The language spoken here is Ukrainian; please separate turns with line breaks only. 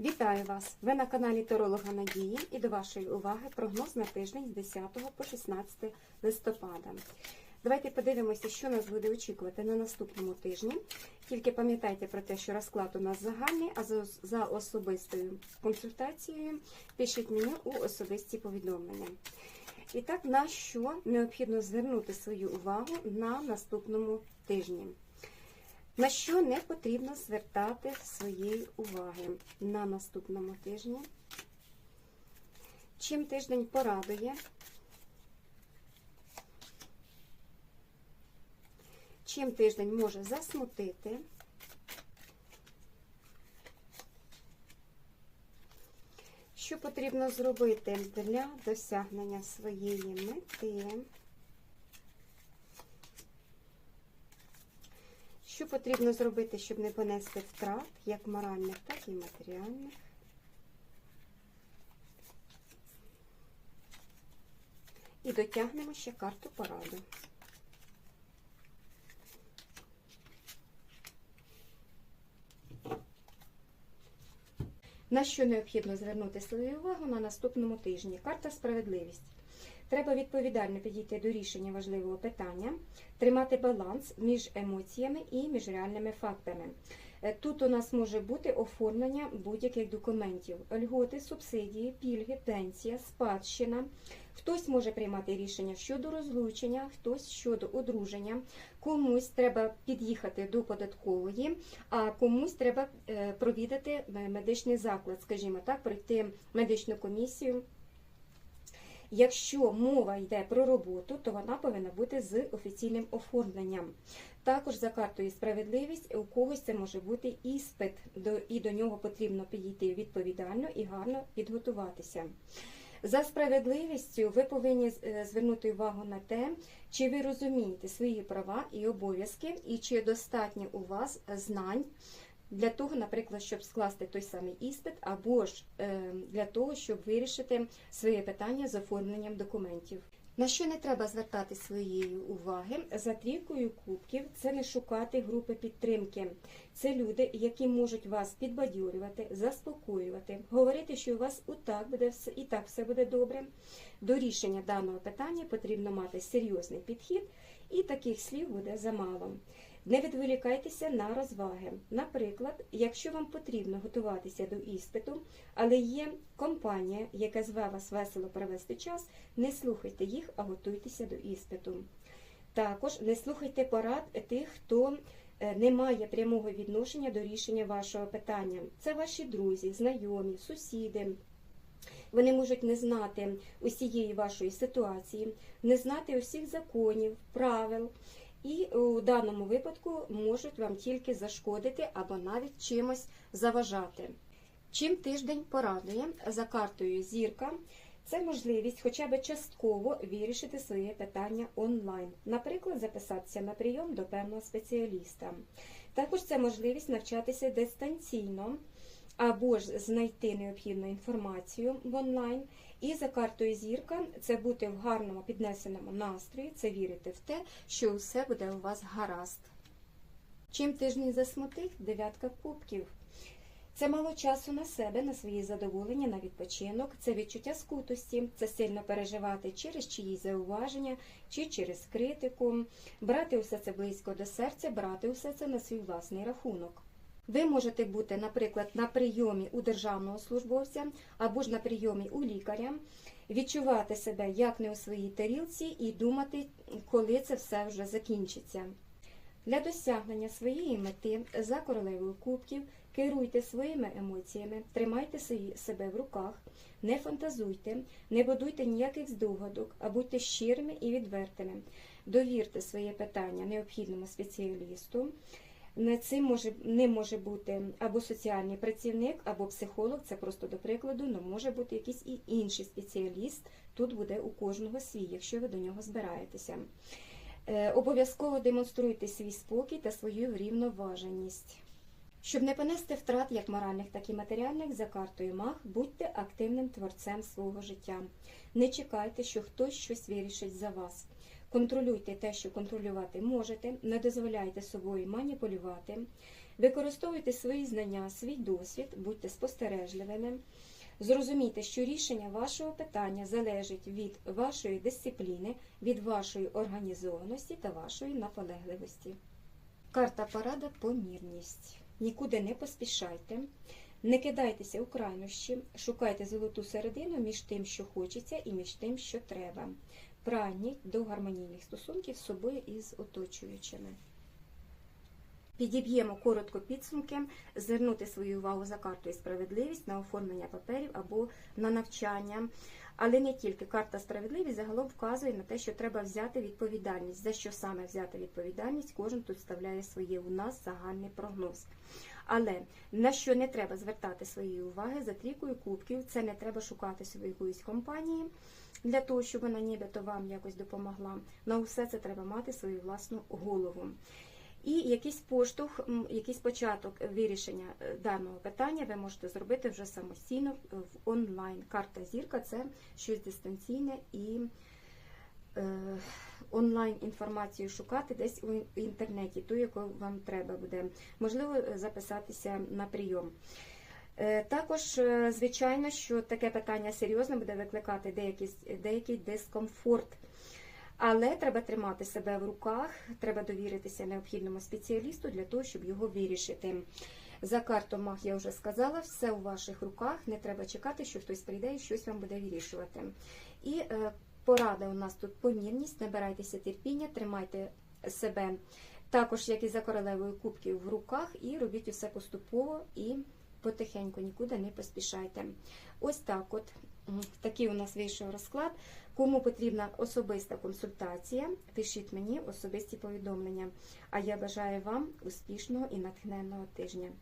Вітаю вас! Ви на каналі Торолога Надії і до вашої уваги прогноз на тиждень з 10 по 16 листопада. Давайте подивимося, що нас буде очікувати на наступному тижні. Тільки пам'ятайте про те, що розклад у нас загальний, а за- особистою консультацією пишіть мені у особисті повідомлення. І так, на що необхідно звернути свою увагу на наступному тижні? На що не потрібно звертати своєї уваги на наступному тижні? Чим тиждень порадує? Чим тиждень може засмутити? Що потрібно зробити для досягнення своєї мети? Що потрібно зробити, щоб не понести втрат, як моральних, так і матеріальних? І дотягнемо ще карту пораду. На що необхідно звернути свою увагу на наступному тижні? Карта справедливість. Треба відповідально підійти до рішення важливого питання, тримати баланс між емоціями і між реальними фактами. Е, Тут у нас може бути оформлення будь-яких документів: льготи, субсидії, пільги, пенсія, спадщина. Хтось може приймати рішення щодо розлучення, хтось щодо одруження, комусь треба під'їхати до податкової, а комусь треба е, провідати медичний заклад, скажімо так, пройти медичну комісію. Якщо мова йде про роботу, то вона повинна бути з офіційним оформленням. Також за картою справедливість у когось це може бути іспит, і до нього потрібно підійти відповідально і гарно підготуватися. За справедливістю ви повинні е, звернути увагу на те, чи ви розумієте свої права і обов'язки, і чи достатньо у вас знань для того, наприклад, щоб скласти той самий іспит, або ж е, для того, щоб вирішити своє питання з оформленням документів. На що не треба звертати своєї уваги за трійкою кубків, це не шукати групи підтримки. Це люди, які можуть вас підбадьорювати, заспокоювати, говорити, що у вас і так буде все, і так все буде добре. До рішення даного питання потрібно мати серйозний підхід, і таких слів буде замало. Не відволікайтеся на розваги. Наприклад, якщо вам потрібно готуватися до іспиту, але є компанія, яка зве вас весело провести час, не слухайте їх, а готуйтеся до іспиту. Також не слухайте порад тих, хто е, не має прямого відношення до рішення вашого питання. Це ваші друзі, знайомі, сусіди. Вони можуть не знати усієї вашої ситуації, не знати усіх законів, правил, і у даному випадку можуть вам тільки зашкодити або навіть чимось заважати. Чим тиждень порадує за картою зірка, це можливість хоча б частково вирішити своє питання онлайн, наприклад, записатися на прийом до певного спеціаліста. Також це можливість навчатися дистанційно або ж знайти необхідну інформацію в онлайн. І за картою зірка це бути в гарному піднесеному настрої, це вірити в те, що все буде у вас гаразд. Чим тиждень засмутить? Дев'ятка кубків. Це мало часу на себе, на свої задоволення, на відпочинок, це відчуття скутості, це сильно переживати через чиїсь зауваження чи через критику, брати усе це близько до серця, брати усе це на свій власний рахунок. Ви можете бути, наприклад, на прийомі у державного службовця або ж на прийомі у лікаря, відчувати себе як не у своїй тарілці і думати, коли це все вже закінчиться. Для досягнення своєї мети за королевою кубків керуйте своїми емоціями, тримайте себе в руках, не фантазуйте, не будуйте ніяких здогадок, а будьте щирими і відвертими. Довірте своє питання необхідному спеціалісту. Не цим може ним може бути або соціальний працівник, або психолог. Це просто до прикладу, але може бути якийсь і інший спеціаліст. Тут буде у кожного свій, якщо ви до нього збираєтеся. Е, Обов'язково демонструйте свій спокій та свою рівноваженість. Щоб не понести втрат як моральних, так і матеріальних за картою маг, будьте активним творцем свого життя. Не чекайте, що хтось щось вирішить за вас. Контролюйте те, що контролювати можете, не дозволяйте собою маніпулювати, Використовуйте свої знання, свій досвід, будьте спостережливими. Зрозумійте, що рішення вашого питання залежить від вашої дисципліни, від вашої організованості та вашої наполегливості. Карта порада помірність. Нікуди не поспішайте, не кидайтеся у крайнощі, шукайте золоту середину між тим, що хочеться, і між тим, що треба. Прагніть до гармонійних стосунків з собою і з оточуючими. Підіб'ємо коротко підсумки, звернути свою увагу за картою справедливість на оформлення паперів або на навчання. Але не тільки карта справедливість загалом вказує на те, що треба взяти відповідальність. За що саме взяти відповідальність, кожен тут вставляє своє у нас загальний прогноз. Але на що не треба звертати свої уваги за трійкою кубків, це не треба шукати собі якоїсь компанії для того, щоб вона нібито вам якось допомогла. На усе це треба мати свою власну голову. І якийсь поштовх, якийсь початок вирішення е, даного питання ви можете зробити вже самостійно в онлайн. Карта зірка це щось дистанційне і е, онлайн інформацію шукати десь у інтернеті, ту, яку вам треба буде. Можливо, е, записатися на прийом. Е, Також, е, звичайно, що таке питання серйозне буде викликати деякий, деякий дискомфорт. Але треба тримати себе в руках, треба довіритися необхідному спеціалісту для того, щоб його вирішити. За карту маг я вже сказала, все у ваших руках, не треба чекати, що хтось прийде і щось вам буде вирішувати. І е, порада у нас тут помірність, набирайтеся терпіння, тримайте себе також, як і за королевою кубків в руках, і робіть усе поступово і потихеньку, нікуди не поспішайте. Ось так от. Такий у нас вийшов розклад. Кому потрібна особиста консультація, пишіть мені особисті повідомлення. А я бажаю вам успішного і натхненного тижня.